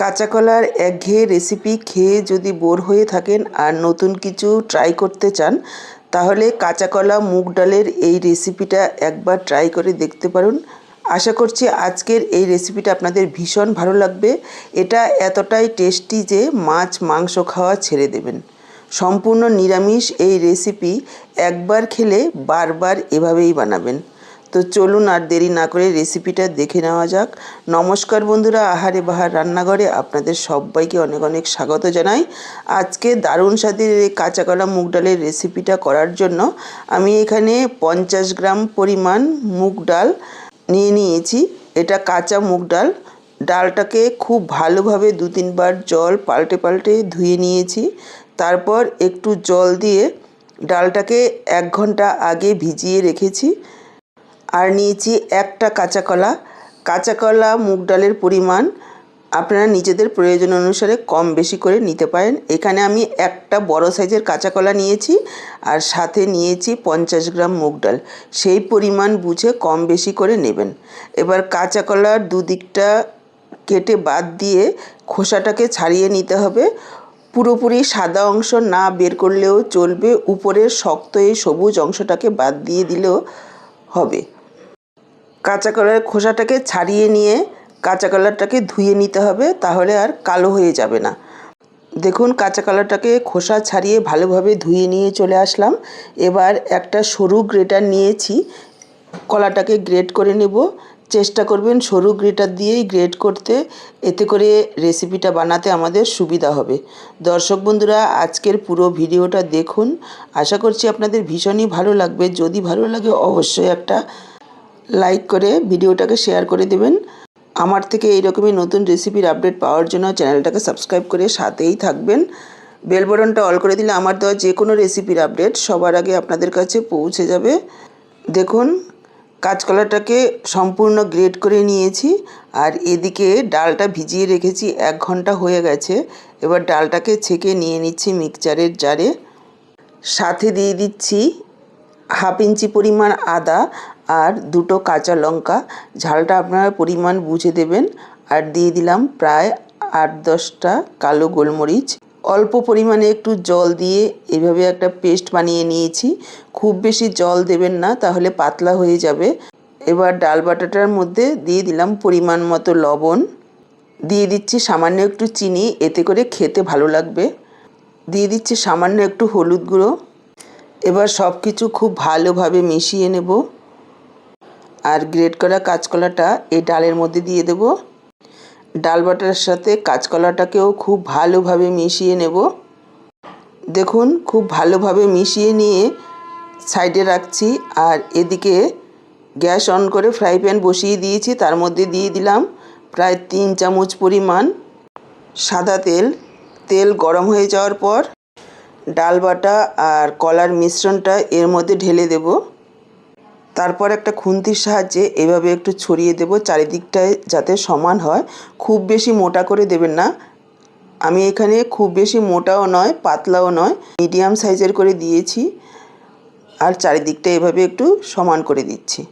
কাঁচা কলার একঘেয়ে রেসিপি খেয়ে যদি বোর হয়ে থাকেন আর নতুন কিছু ট্রাই করতে চান, তাহলে কাঁচা কলা মুগ ডালের এই রেসিপিটা একবার ট্রাই করে দেখতে পারুন। আশা করছি আজকের এই রেসিপিটা আপনাদের ভীষণ ভালো লাগবে। এটা এতটাই টেস্টি যে মাছ মাংস খাওয়া ছেড়ে দেবেন। সম্পূর্ণ নিরামিষ এই রেসিপি একবার খেলে বারবার এভাবেই বানাবেন। তো চলুন আর দেরি না করে রেসিপিটা দেখে নেওয়া যাক। নমস্কার বন্ধুরা, আহারে বাহার রান্নাঘরে আপনাদের সবাইকে অনেক অনেক স্বাগত জানাই। আজকে দারুণ স্বাদের এই কাঁচা কলা মুগ ডালের রেসিপিটা করার জন্য আমি এখানে পঞ্চাশ গ্রাম পরিমাণ মুগ ডাল নিয়ে নিয়েছি। এটা কাঁচা মুগ ডাল। ডালটাকে খুব ভালোভাবে দু তিনবার জল পাল্টে পাল্টে ধুয়ে নিয়েছি। তারপর একটু জল দিয়ে ডালটাকে এক ঘণ্টা আগে ভিজিয়ে রেখেছি। আর নিয়েছি একটা কাঁচা কলা। কাঁচা কলা, মুগ ডালের পরিমাণ আপনারা নিজেদের প্রয়োজন অনুসারে কম বেশি করে নিতে পারেন। এখানে আমি একটা বড় সাইজের কাঁচা কলা নিয়েছি আর সাথে নিয়েছি পঞ্চাশ গ্রাম মুগ ডাল। সেই পরিমাণ বুঝে কম বেশি করে নেবেন। এবার কাঁচা কলার দুদিকটা কেটে বাদ দিয়ে খোসাটাকে ছাড়িয়ে নিতে হবে। পুরোপুরি সাদা অংশ না বের করলেও চলবে। উপরের শক্ত এই সবুজ অংশটাকে বাদ দিয়ে দিলেও হবে। কাঁচা কলার খোসাটাকে ছাড়িয়ে নিয়ে কাঁচা কলারটাকে ধুয়ে নিতে হবে, তাহলে আর কালো হয়ে যাবে না। দেখুন, কাঁচা কলাটাকে খোসা ছাড়িয়ে ভালোভাবে ধুয়ে নিয়ে চলে আসলাম। এবার একটা সরু গ্রেটার নিয়েছি। কলাটাকে গ্রেট করে নেব। চেষ্টা করবেন সরু গ্রেটার দিয়েই গ্রেট করতে। এতে করে রেসিপিটা বানাতে আমাদের সুবিধা হবে। দর্শক বন্ধুরা, আজকের পুরো ভিডিওটা দেখুন। আশা করছি আপনাদের ভীষণই ভালো লাগবে। যদি ভালো লাগে, অবশ্যই একটা লাইক করে ভিডিওটাকে শেয়ার করে দেবেন। আমার থেকে এইরকমই নতুন রেসিপির আপডেট পাওয়ার জন্য চ্যানেলটাকে সাবস্ক্রাইব করে সাথেই থাকবেন। বেল বটনটা অল করে দিলে আমার দেওয়া যে কোনো রেসিপির আপডেট সবার আগে আপনাদের কাছে পৌঁছে যাবে। দেখুন, কাঁচকলাটাকে সম্পূর্ণ গ্রেড করে নিয়েছি আর এদিকে ডালটা ভিজিয়ে রেখেছি, এক ঘণ্টা হয়ে গেছে। এবার ডালটাকে ছেঁকে নিয়ে নিচ্ছি মিক্সচারের জারে। সাথে দিয়ে দিচ্ছি হাফ ইঞ্চি পরিমাণ আদা আর দুটো কাঁচা লঙ্কা। ঝালটা আপনারা পরিমাণ বুঝে দেবেন। আর দিয়ে দিলাম প্রায় আট দশটা কালো গোলমরিচ। অল্প পরিমাণে একটু জল দিয়ে এভাবে একটা পেস্ট বানিয়ে নিয়েছি। খুব বেশি জল দেবেন না, তাহলে পাতলা হয়ে যাবে। এবার ডাল বাটাটার মধ্যে দিয়ে দিলাম পরিমাণ মতো লবণ। দিয়ে দিচ্ছি সামান্য একটু চিনি, এতে করে খেতে ভালো লাগবে। দিয়ে দিচ্ছি সামান্য একটু হলুদ গুঁড়ো। এবার সব কিছু খুব ভালোভাবে মিশিয়ে নেব। আর গ্রেট করা কাঁচকলাটা এই ডালের মধ্যে দিয়ে দেব। ডাল বাটার সাথে কাঁচকলাটাকেও খুব ভালোভাবে মিশিয়ে নেব। দেখুন, খুব ভালোভাবে মিশিয়ে নিয়ে সাইডে রাখছি আর এদিকে গ্যাস অন করে ফ্রাই প্যান বসিয়ে দিয়েছি। তার মধ্যে দিয়ে দিলাম প্রায় তিন চামচ পরিমাণ সাদা তেল। তেল গরম হয়ে যাওয়ার পর ডাল বাটা আর কলার মিশ্রণটা এর মধ্যে ঢেলে দেব। তারপর একটা খুন্তির সাহায্যে এভাবে একটু ছড়িয়ে দেব, চারিদিকটায় যাতে সমান হয়। খুব বেশি মোটা করে দেবেন না। আমি এখানে খুব বেশি মোটাও নয়, পাতলাও নয়, মিডিয়াম সাইজের করে দিয়েছি। আর চারিদিকটা এভাবে একটু সমান করে দিচ্ছি।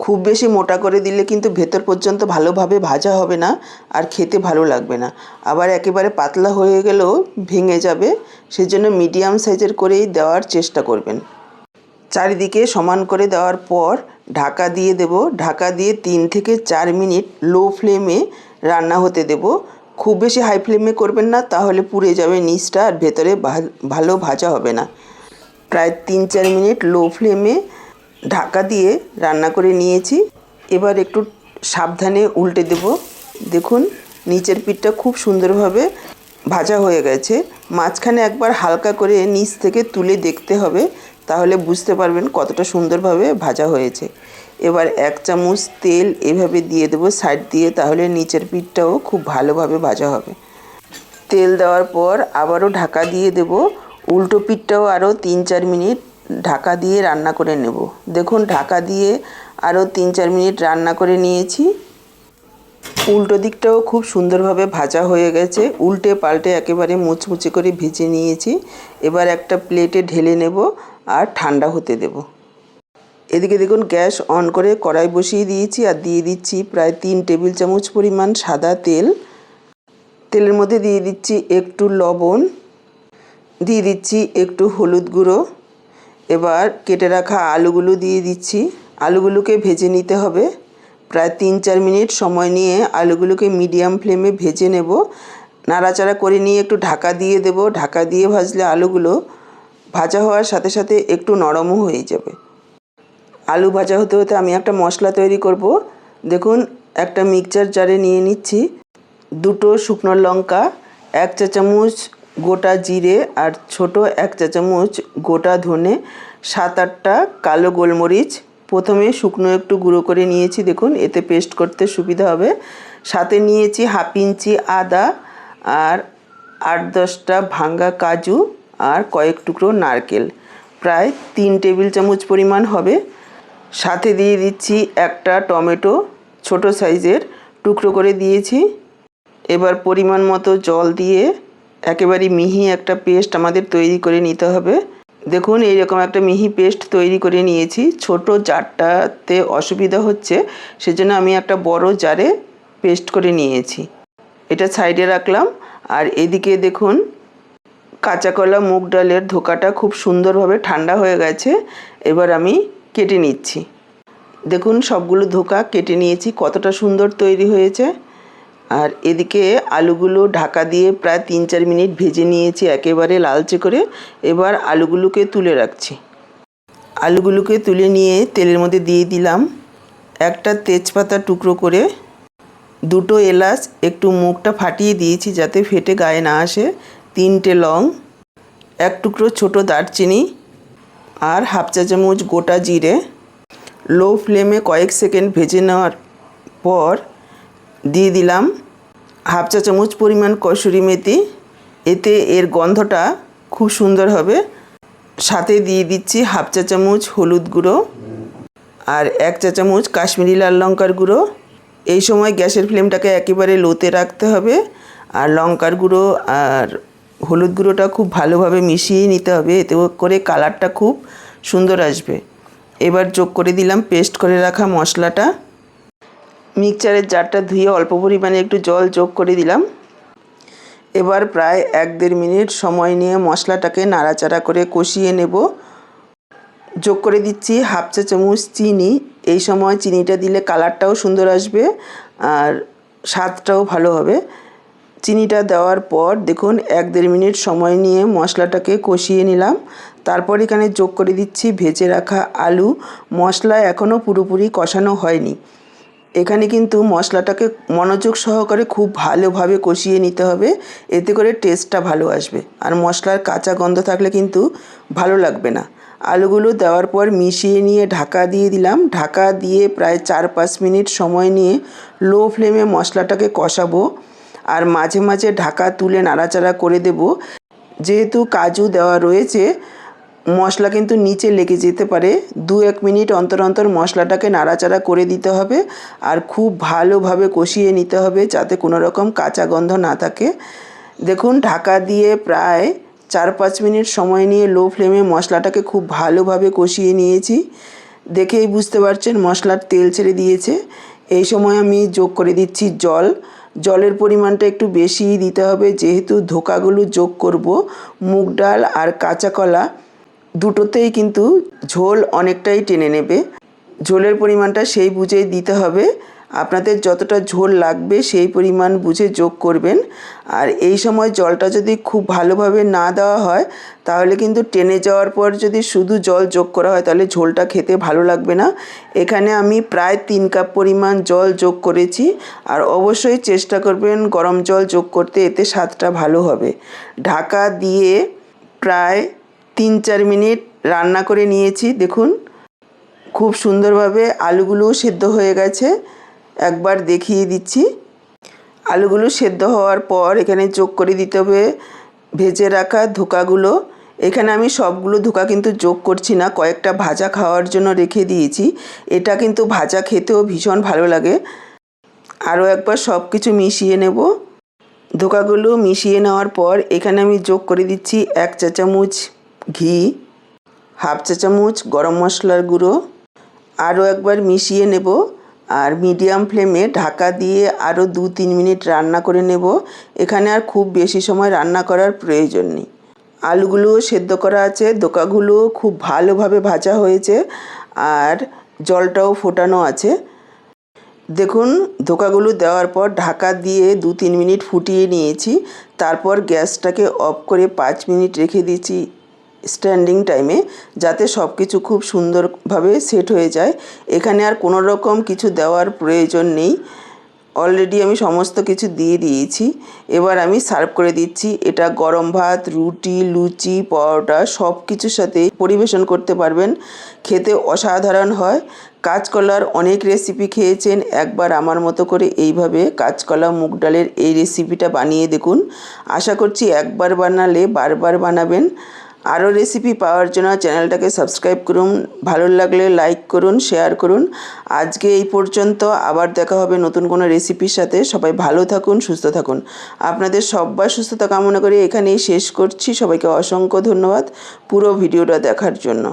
খুব বেশি মোটা করে দিলে কিন্তু ভেতর পর্যন্ত ভালোভাবে ভাজা হবে না আর খেতে ভালো লাগবে না। আবার একেবারে পাতলা হয়ে গেলেও ভেঙে যাবে, সেজন্য মিডিয়াম সাইজের করেই দেওয়ার চেষ্টা করবেন। চারিদিকে সমান করে দেওয়ার পর ঢাকা দিয়ে দেব। ঢাকা দিয়ে তিন থেকে চার মিনিট লো ফ্লেমে রান্না হতে দেব। খুব বেশি হাই ফ্লেমে করবেন না, তাহলে পুড়ে যাবে নিচটা আর ভেতরে ভালো ভাজা হবে না। প্রায় তিন চার মিনিট লো ফ্লেমে ঢাকা দিয়ে রান্না করে নিয়েছি। এবার একটু সাবধানে উল্টে দেব। দেখুন, নিচের পিঠটা খুব সুন্দরভাবে ভাজা হয়ে গেছে। মাঝখানে একবার হালকা করে নিচ থেকে তুলে দেখতে হবে। তাহলে বুঝতে পারবেন কতটা সুন্দরভাবে ভাজা হয়েছে। এবার এক চামচ তেল এভাবে দিয়ে দেবো সাইড দিয়ে, তাহলে নিচের পিঠটাও খুব ভালোভাবে ভাজা হবে। তেল দেওয়ার পর আবারও ঢাকা দিয়ে দেব। উল্টো পিঠটাও আরও তিন চার মিনিট ঢাকা দিয়ে রান্না করে নেব। দেখুন, ঢাকা দিয়ে আরও তিন চার মিনিট রান্না করে নিয়েছি। উল্টো দিকটাও খুব সুন্দরভাবে ভাজা হয়ে গেছে। উল্টে পাল্টে একেবারে মুচমুচে করে ভেজে নিয়েছি। এবার একটা প্লেটে ঢেলে নেব। আর ঠান্ডা হতে দেব। এদিকে দেখুন, গ্যাস অন করে কড়াই বসিয়ে দিয়েছি আর দিয়ে দিচ্ছি প্রায় তিন টেবিল চামচ পরিমাণ সাদা তেল। তেলের মধ্যে দিয়ে দিচ্ছি একটু লবণ, দিয়ে দিচ্ছি একটু হলুদ গুঁড়ো। এবার কেটে রাখা আলুগুলো দিয়ে দিচ্ছি। আলুগুলোকে ভেজে নিতে হবে। প্রায় তিন চার মিনিট সময় নিয়ে আলুগুলোকে মিডিয়াম ফ্লেমে ভেজে নেব। নাড়াচাড়া করে নিয়ে একটু ঢাকা দিয়ে দেব। ঢাকা দিয়ে ভাজলে আলুগুলো ভাজা হওয়ার সাথে সাথে একটু নরমও হয়ে যাবে। আলু ভাজা হতে হতে আমি একটা মশলা তৈরি করব। দেখুন, একটা মিক্সচার জারে নিয়ে নিচ্ছি। দুটো শুকনো লঙ্কা, এক চা চামচ গোটা জিরে আর ছোট এক চা চামচ গোটা ধনে, সাত আটটা কালো গোলমরিচ। প্রথমে শুকনো একটু গুঁড়ো করে নিয়েছি, দেখুন, এতে পেস্ট করতে সুবিধা হবে। সাথে নিয়েছি হাফ ইঞ্চি আদা আর আট দশটা ভাঙ্গা কাজু। আর কয়েক টুকরো নারকেল। প্রায় তিন টেবিল চামচ পরিমাণ হবে। সাথে দিয়ে দিচ্ছি একটা টমেটো, ছোট সাইজের টুকরো করে দিয়েছি। এবার পরিমাণ মতো জল দিয়ে একেবারে মিহি একটা পেস্ট আমাদের তৈরি করে নিতে হবে। দেখুন, এইরকম একটা মিহি পেস্ট তৈরি করে নিয়েছি। ছোট জারটাতে অসুবিধা হচ্ছে, সেজন্য আমি একটা বড় জারে পেস্ট করে নিয়েছি। এটা সাইডে রাখলাম। আর এদিকে দেখুন কাঁচা কলা মুগ ডালের ধোকাটা খুব সুন্দরভাবে ঠান্ডা হয়ে গেছে। এবার আমি কেটে নিচ্ছি। দেখুন, সবগুলো ধোকা কেটে নিয়েছি, কতটা সুন্দর তৈরি হয়েছে। আর এদিকে আলুগুলো ঢাকা দিয়ে প্রায় তিন চার মিনিট ভেজে নিয়েছি একেবারে লালচে করে। এবার আলুগুলোকে তুলে রাখছি। আলুগুলোকে তুলে নিয়ে তেলের মধ্যে দিয়ে দিলাম একটা তেজপাতা টুকরো করে। দুটো এলাচ, একটু মুখটা ফাটিয়ে দিয়েছি যাতে ফেটে গায়ে না আসে। তিনটে লং, এক টুকরো ছোটো দারচিনি আর হাফ চা চামচ গোটা জিরে। লো ফ্লেমে কয়েক সেকেন্ড ভেজে নেওয়ার পর দিয়ে দিলাম হাফ চা চামচ পরিমাণ কসুরি মেথি। এতে এর গন্ধটা খুব সুন্দর হবে। সাথে দিয়ে দিচ্ছি হাফ চা চামচ হলুদ গুঁড়ো আর এক চা চামচ কাশ্মীরি লাল লঙ্কার গুঁড়ো। এই সময় গ্যাসের ফ্লেমটাকে একেবারে লোতে রাখতে হবে আর লঙ্কার গুঁড়ো আর হলুদ গুঁড়োটা খুব ভালোভাবে মিশিয়ে নিতে হবে, এতে করে কালারটা খুব সুন্দর আসবে। এবার যোগ করে দিলাম পেস্ট করে রাখা মশলাটা। মিক্সচারের জারটা ধুয়ে অল্প পরিমাণে একটু জল যোগ করে দিলাম। এবার প্রায় এক দেড় মিনিট সময় নিয়ে মশলাটাকে নাড়াচাড়া করে কষিয়ে নেব। যোগ করে দিচ্ছি হাফ চা চামচ চিনি। এই সময় চিনিটা দিলে কালারটাও সুন্দর আসবে আর স্বাদটাও ভালো হবে। চিনিটা দেওয়ার পর দেখুন, এক দেড় মিনিট সময় নিয়ে মশলাটাকে কষিয়ে নিলাম। তারপর এখানে যোগ করে দিচ্ছি ভেজে রাখা আলু। মশলা এখনও পুরোপুরি কষানো হয়নি। এখানে কিন্তু মশলাটাকে মনোযোগ সহকারে খুব ভালোভাবে কষিয়ে নিতে হবে। এতে করে টেস্টটা ভালো আসবে। আর মশলার কাঁচা গন্ধ থাকলে কিন্তু ভালো লাগবে না। আলুগুলো দেওয়ার পর মিশিয়ে নিয়ে ঢাকা দিয়ে দিলাম। ঢাকা দিয়ে প্রায় চার পাঁচ মিনিট সময় নিয়ে লো ফ্লেমে মশলাটাকে কষাবো। আর মাঝে মাঝে ঢাকা তুলে নাড়াচাড়া করে দেব। যেহেতু কাজু দেওয়া রয়েছে, মশলা কিন্তু নিচে লেগে যেতে পারে। দু এক মিনিট অন্তর অন্তর মশলাটাকে নাড়াচাড়া করে দিতে হবে আর খুব ভালোভাবে কষিয়ে নিতে হবে যাতে কোনো রকম কাঁচা গন্ধ না থাকে। দেখুন, ঢাকা দিয়ে প্রায় চার পাঁচ মিনিট সময় নিয়ে লো ফ্লেমে মশলাটাকে খুব ভালোভাবে কষিয়ে নিয়েছি। দেখেই বুঝতে পারছেন মশলার তেল ছেড়ে দিয়েছে। এই সময় আমি যোগ করে দিচ্ছি জল। জলের পরিমাণটা একটু বেশিই দিতে হবে। যেহেতু ধোকাগুলো যোগ করব, মুগ ডাল আর কাঁচা কলা, দুটোতেই কিন্তু ঝোল অনেকটাই টেনে নেবে। ঝোলের পরিমাণটা সেই বুঝেই দিতে হবে। আপনাদের যতটা ঝোল লাগবে সেই পরিমাণ বুঝে যোগ করবেন। আর এই সময় জলটা যদি খুব ভালোভাবে না দেওয়া হয়, তাহলে কিন্তু টেনে যাওয়ার পর যদি শুধু জল যোগ করা হয়, তাহলে ঝোলটা খেতে ভালো লাগবে না। এখানে আমি প্রায় তিন কাপ পরিমাণ জল যোগ করেছি। আর অবশ্যই চেষ্টা করবেন গরম জল যোগ করতে, এতে স্বাদটা ভালো হবে। ঢাকা দিয়ে প্রায় তিন চার মিনিট রান্না করে নিয়েছি, দেখুন। খুব সুন্দরভাবে আলুগুলোও সেদ্ধ হয়ে গেছে। একবার দেখিয়ে দিচ্ছি। আলুগুলো সেদ্ধ হওয়ার পর এখানে যোগ করে দিতে হবে, ভেজে রাখা ধোকাগুলো। এখানে আমি সবগুলো ধোকা কিন্তু যোগ করছি না, কয়েকটা ভাজা খাওয়ার জন্য রেখে দিয়েছি। এটা কিন্তু ভাজা খেতেও ভীষণ ভালো লাগে। আরও একবার সব কিছু মিশিয়ে নেব। ধোকাগুলো মিশিয়ে নেওয়ার পর এখানে আমি যোগ করে দিচ্ছি এক চা চামচ ঘি, হাফ চা চামচ গরম মশলার গুঁড়ো। আরও একবার মিশিয়ে নেব। আর মিডিয়াম ফ্লেমে ঢাকা দিয়ে আরও দু তিন মিনিট রান্না করে নেব। এখানে আর খুব বেশি সময় রান্না করার প্রয়োজন নেই। আলুগুলো সেদ্ধ করা আছে দোকাগুলো খুব ভালোভাবে ভাজা হয়েছে আর জলটাও ফোটানো আছে। দেখুন ধোকাগুলো দেওয়ার পর ঢাকা দিয়ে দু তিন মিনিট ফুটিয়ে নিয়েছি। তারপর গ্যাসটাকে অফ করে পাঁচ মিনিট রেখে দিয়েছি স্ট্যান্ডিং টাইমে যাতে সব কিছু খুব সুন্দরভাবে সেট হয়ে যায়। এখানে আর কোনো রকম কিছু দেওয়ার প্রয়োজন নেই। অলরেডি আমি সমস্ত কিছু দিয়ে দিয়েছি। এবার আমি সার্ভ করে দিচ্ছি। এটা গরম ভাত, রুটি, লুচি, পরোটা সব কিছুর সাথে পরিবেশন করতে পারবেন। খেতে অসাধারণ হয়। কাঁচকলার অনেক রেসিপি খেয়েছেন। একবার আমার মতো করে এইভাবে কাঁচকলা, মুগ ডালের এই রেসিপিটা বানিয়ে দেখুন। আশা করছি একবার বানালে বারবার বানাবেন। আরও রেসিপি পাওয়ার জন্য চ্যানেলটাকে সাবস্ক্রাইব করুন, ভালো লাগলে লাইক করুন শেয়ার করুন। আজকে এই পর্যন্ত আবার দেখা হবে নতুন কোনো রেসিপির সাথে। সবাই ভালো থাকুন, সুস্থ থাকুন। আপনাদের সব্বার সুস্থতা কামনা করে এখানেই শেষ করছি। সবাইকে অসংখ্য ধন্যবাদ পুরো ভিডিওটা দেখার জন্য।